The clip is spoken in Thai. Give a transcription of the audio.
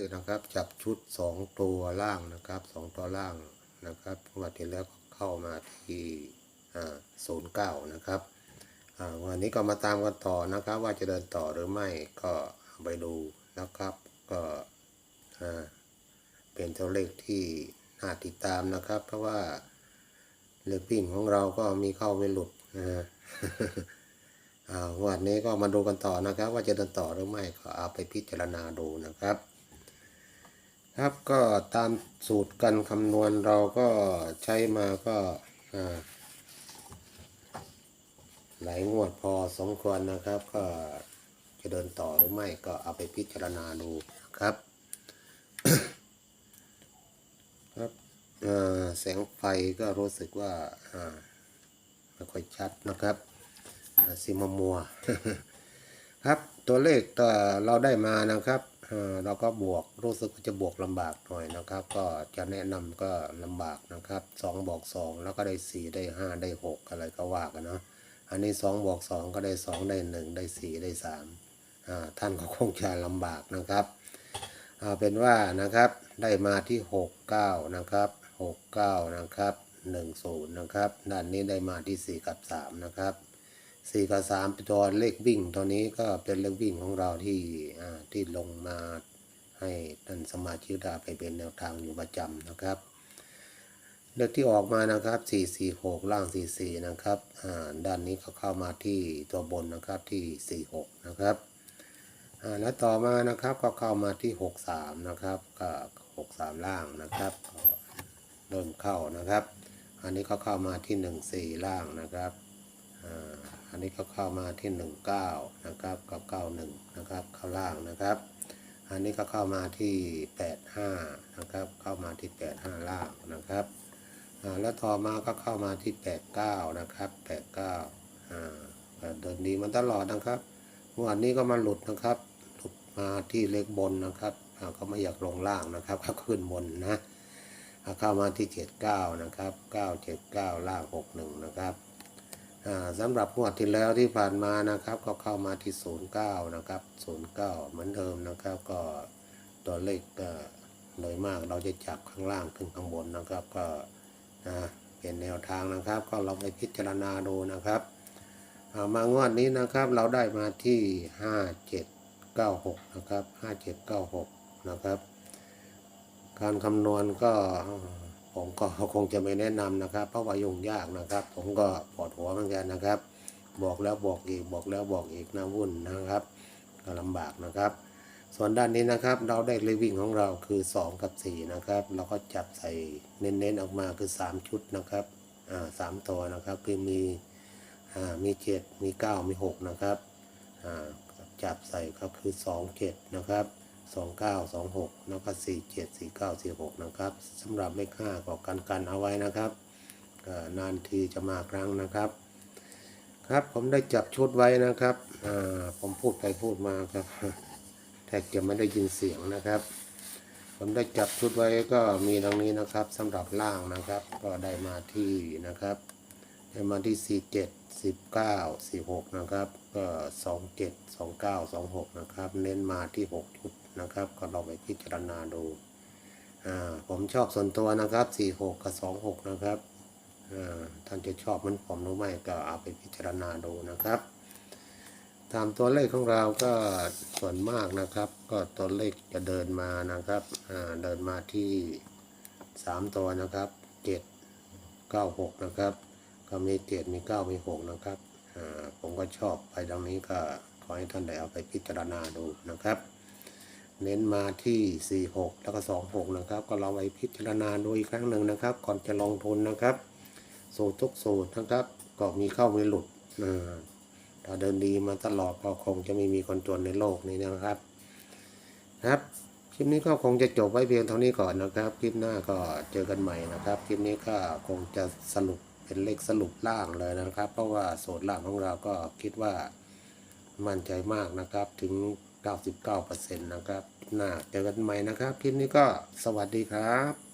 นี่นะครับ จับชุดสองตัวล่างนะครับสองตัวล่างนะครับงวันที่แล้วก็เข้ามาที่ศูนย์เก้านะครับวันนี้ก็มาตามกันต่อนะครับ ว่าจะเดินต่อหรือไม่ก็ไปดูนะครับ ก็เป็นตัวเลขที่น่าติดตามนะครับ เพราะว่าเลขวิ่งของเราก็มีเข้าไม่หลุดนะฮะวันนี้ก็มาดูกันต่อนะครับ ว่าจะเดินต่อหรือไม่ก็เอาไปพิจารณาดูนะครับ ครับก็ตามสูตรการคำนวณเราก็ใช้มาก็หลายงวดพอสมควรนะครับ ก็จะเดินต่อหรือไม่ก็เอาไปพิจารณาดูครับ ครับแสงไฟก็รู้สึกว่าไม่ค่อยชัดนะครับซิมมัวครับตัวเลขตัวเราได้มานะครับ เออเราก็บวกรู้สึกจะบวกลำบากหน่อยนะครับ ก็จะแนะนำก็ลำบากนะครับสองบอกสองแล้วก็ได้สี่ได้ห้าได้หกอะไรก็ว่ากันเนาะอันนี้สองบอกสองก็ได้สองได้หนึ่งได้สี่ได้สามอ่าท่านก็คงจะลำบากนะครับเอาเป็นว่านะครับได้มาที่หกเก้านะครับหกเก้านะครับหนึ่งศูนย์นะครับด้านนี้ได้มาที่สี่กับสามนะครับ สี่กับสามเป็นตัวเลขวิ่งตัวนี้ก็เป็นเลขวิ่งของเราที่ที่ลงมาให้ท่านสมาชิกได้ไปเป็นแนวทางอยู่ประจำนะครับเลขที่ออกมานะครับสี่สี่หกล่างสี่สี่นะครับอ่าด้านนี้ก็เข้ามาที่ตัวบนนะครับที่สี่หกนะครับอ่าแล้วต่อมานะครับก็เข้ามาที่หกสามนะครับก็หกสามล่างนะครับเริ่มเข้านะครับ อันนี้ก็เข้ามาที่หนึ่งสี่ล่างนะครับ อันนี้ก็เข้ามาที่ 19 นะครับกับ91 นะครับ เข้าล่างนะครับ อันนี้ก็เข้ามาที่ 85 นะครับ เข้ามาที่ 85 ล่างนะครับ แล้วต่อมาก็เข้ามาที่ 89 นะครับ 89อ่าเดินดีมันตลอดนะครับเมื่อวานนี้ก็มาหลุดนะครับ หลุดมาที่เลขบนนะครับอ่าก็ไม่อยากลงล่างนะครับก็ขึ้นบนนะเข้ามาที่ 79 นะครับ 979 ล่าง 61 นะครับ สำหรับงวดที่แล้วที่ผ่านมานะครับ ก็เข้ามาที่ 09 นะครับ 09 เหมือนเดิมนะครับ ก็ตัวเลขก็โดยมากเราจะจับข้างล่างขึ้นข้างบนนะครับ ก็นะเป็นแนวทางนะครับ ก็เราไปพิจารณาดูนะครับอ่ามางวดนี้นะครับเราได้มาที่ 5796 นะครับ 5796 นะครับ การคำนวณก็ผมก็คงจะไม่แนะนำนะครับ เพราะว่ายุ่งยากนะครับ ผมก็ปวดัวเหมือนกันนะครับ บอกแล้วบอกอีกบอกแล้วบอกอีกนะวุ่นนะครับก็ลำบากนะครับ ส่วนด้านนี้นะครับ เราได้เลวิ่งของเราคือ 2 กับ 4 นะครับ เราก็จับใส่เน้นๆออกมาคือ 3 ชุดนะครับอ่าสามตัวนะครับคือมีอ่ามี7มี 9 มี 6 นะครับอ่าจับใส่ก็คือ 2 7 นะครับ 29 26 แล้วก็ 47 49 46 นะครับสำหรับเลข5ก็กันกันเอาไว้นะครับ นานทีจะมาครั้งนะครับ ครับผมได้จับชุดไว้นะครับอ่าผมพูดไปพูดมาครับแทบจะไม่ได้ยินเสียงนะครับ ผมได้จับชุดไว้ก็มีดังนี้นะครับสำหรับล่างนะครับ ก็ได้มาที่นะครับได้มาที่ 47 19 46 นะครับ ก็ 27 29 26 นะครับ เน้นมาที่ 6 ชุดนะครับ ก็ลองไปพิจารณาดู อ่า ผมชอบส่วนตัวนะครับ 46 กับ 26 นะครับ ท่านจะชอบมันผมหรือไม่ก็เอาไปพิจารณาดูนะครับตามตัวเลขของเราก็ส่วนมากนะครับ ก็ตัวเลขจะเดินมานะครับเดินมาที่ 3 ตัวนะครับ 7 9 6 นะครับ ก็มีเจ็ดมีเก้ามีหกนะครับผมก็ชอบไปดังนี้ก็ขอให้ท่านได้เอาไปพิจารณาดูนะครับ เน้นมาที่สี่หกแล้วก็สองหกนะครับ ก็ลองไปพิจารณาดูอีกครั้งหนึ่งนะครับ ก่อนจะลงทุนนะครับ สูตรทุกสูตรนะครับก็มีเข้ามีหลุดอ่าถ้าเดินดีมาตลอดก็คงจะไม่มีคนจนในโลกนี้นะครับ ครับคลิปนี้ก็คงจะจบไว้เพียงเท่านี้ก่อนนะครับ คลิปหน้าก็เจอกันใหม่นะครับ คลิปนี้ก็คงจะสรุปเป็นเลขสรุปล่างเลยนะครับ เพราะว่าโสดล่างของเราก็คิดว่ามั่นใจมากนะครับถึง 99%นะครับหน้าเจอกันใหม่นะครับ คลิปนี้ก็สวัสดีครับ